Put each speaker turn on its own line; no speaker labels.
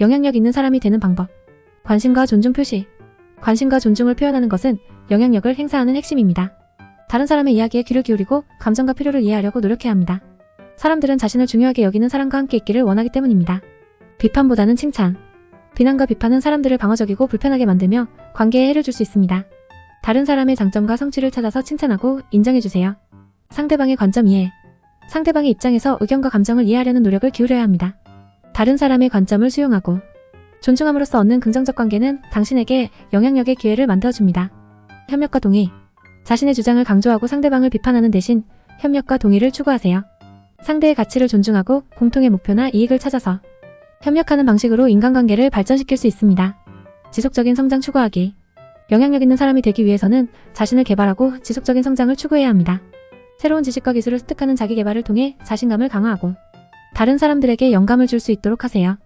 영향력 있는 사람이 되는 방법. 관심과 존중 표시. 관심과 존중을 표현하는 것은 영향력을 행사하는 핵심입니다. 다른 사람의 이야기에 귀를 기울이고 감정과 필요를 이해하려고 노력해야 합니다. 사람들은 자신을 중요하게 여기는 사람과 함께 있기를 원하기 때문입니다. 비판보다는 칭찬. 비난과 비판은 사람들을 방어적이고 불편하게 만들며 관계에 해를 줄 수 있습니다. 다른 사람의 장점과 성취를 찾아서 칭찬하고 인정해주세요. 상대방의 관점 이해. 상대방의 입장에서 의견과 감정을 이해하려는 노력을 기울여야 합니다. 다른 사람의 관점을 수용하고 존중함으로써 얻는 긍정적 관계는 당신에게 영향력의 기회를 만들어줍니다. 협력과 동의. 자신의 주장을 강조하고 상대방을 비판하는 대신 협력과 동의를 추구하세요. 상대의 가치를 존중하고 공통의 목표나 이익을 찾아서 협력하는 방식으로 인간관계를 발전시킬 수 있습니다. 지속적인 성장 추구하기. 영향력 있는 사람이 되기 위해서는 자신을 개발하고 지속적인 성장을 추구해야 합니다. 새로운 지식과 기술을 습득하는 자기 개발을 통해 자신감을 강화하고 다른 사람들에게 영감을 줄 수 있도록 하세요.